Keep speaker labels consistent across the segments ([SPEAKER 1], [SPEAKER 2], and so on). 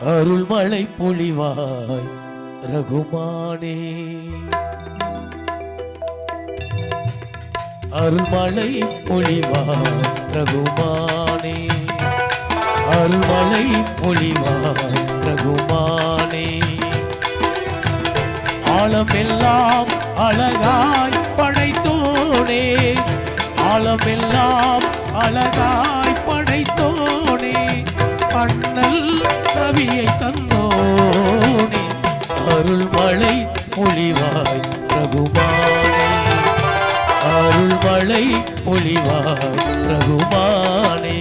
[SPEAKER 1] அருள்மழை பொழிவாய் ரகுமானே. அருள்மலை பொழிவாய் ரகுமானே. அருள்மலை பொழிவாய் ரகுமானே. ஆழமெல்லாம் அழகாய் படைத்தோனே. ஆழமெல்லாம் அழகாய் படைத்தோனே. பண்ணல் ரவியை தந்தோனே அருள்மழை பொழிவாய் ரகுமானே அருள்மழை பொழிவாய் ரகுமானே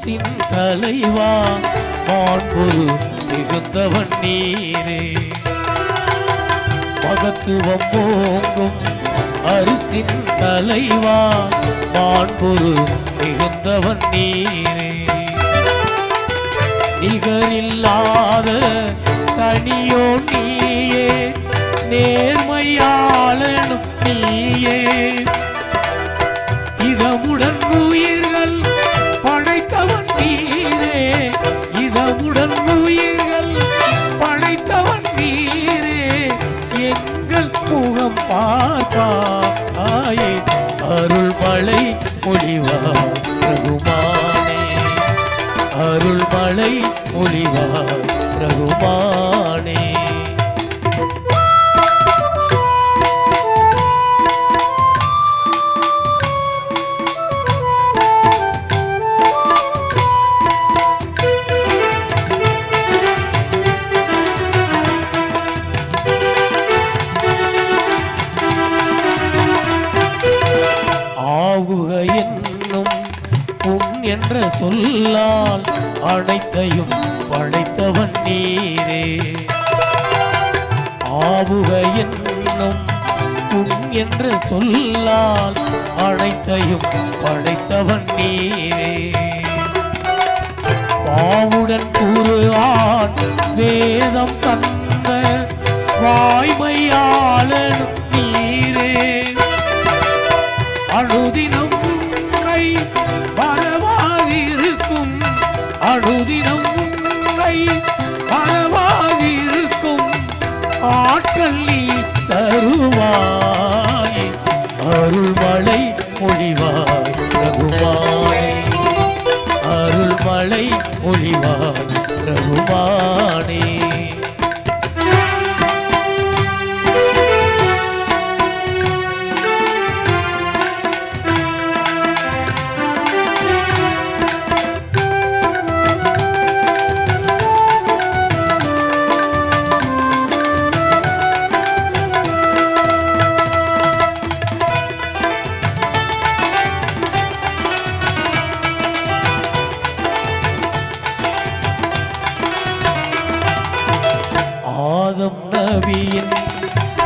[SPEAKER 1] பரிசின் தலைவா மாண்பு மிகுந்தவன் நீரே. மகத்துவம் போங்கும் அரிசின் தலைவா மாண்புரு மிகுந்தவன் நீரே. நிகரில்லாத தனியோ நீயே நேர்மையா பார்ப்பாயே அருள் பழை முடிவு என்ற சொல்லால் அனைத்தையும் படைத்தவன் நீரே. ஆவுக என்னும் உன் என்று சொல்லால் அனைத்தையும் படைத்தவன் நீரே. பாவுடன் கூறு வேதம் தந்த வாய்மையாளனும்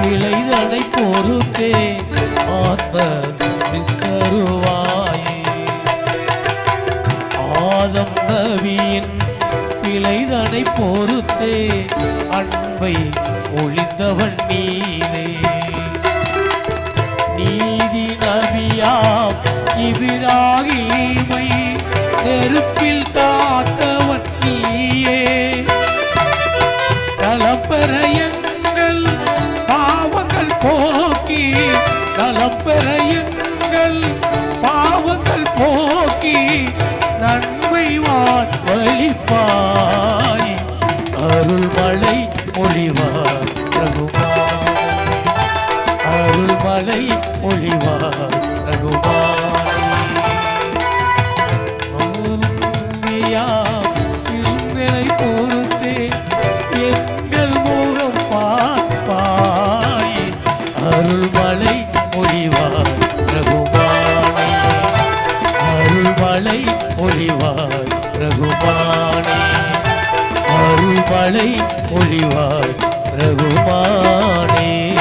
[SPEAKER 1] கிளைதனை பொறுத்தே ஆத்ம தருவாயே ஆதம் நபியின் கிளைதனை பொறுத்தே அன்பை ஒளிந்தவன் நீரே நீதி நபியாம் இபிராகிமை நெருப்பில் காத்தவன் நீயே. கலப்பறைய lhe. ரகுபானே ரகுமானே. அருள் மழை ஒளிவாய் ரகுபானே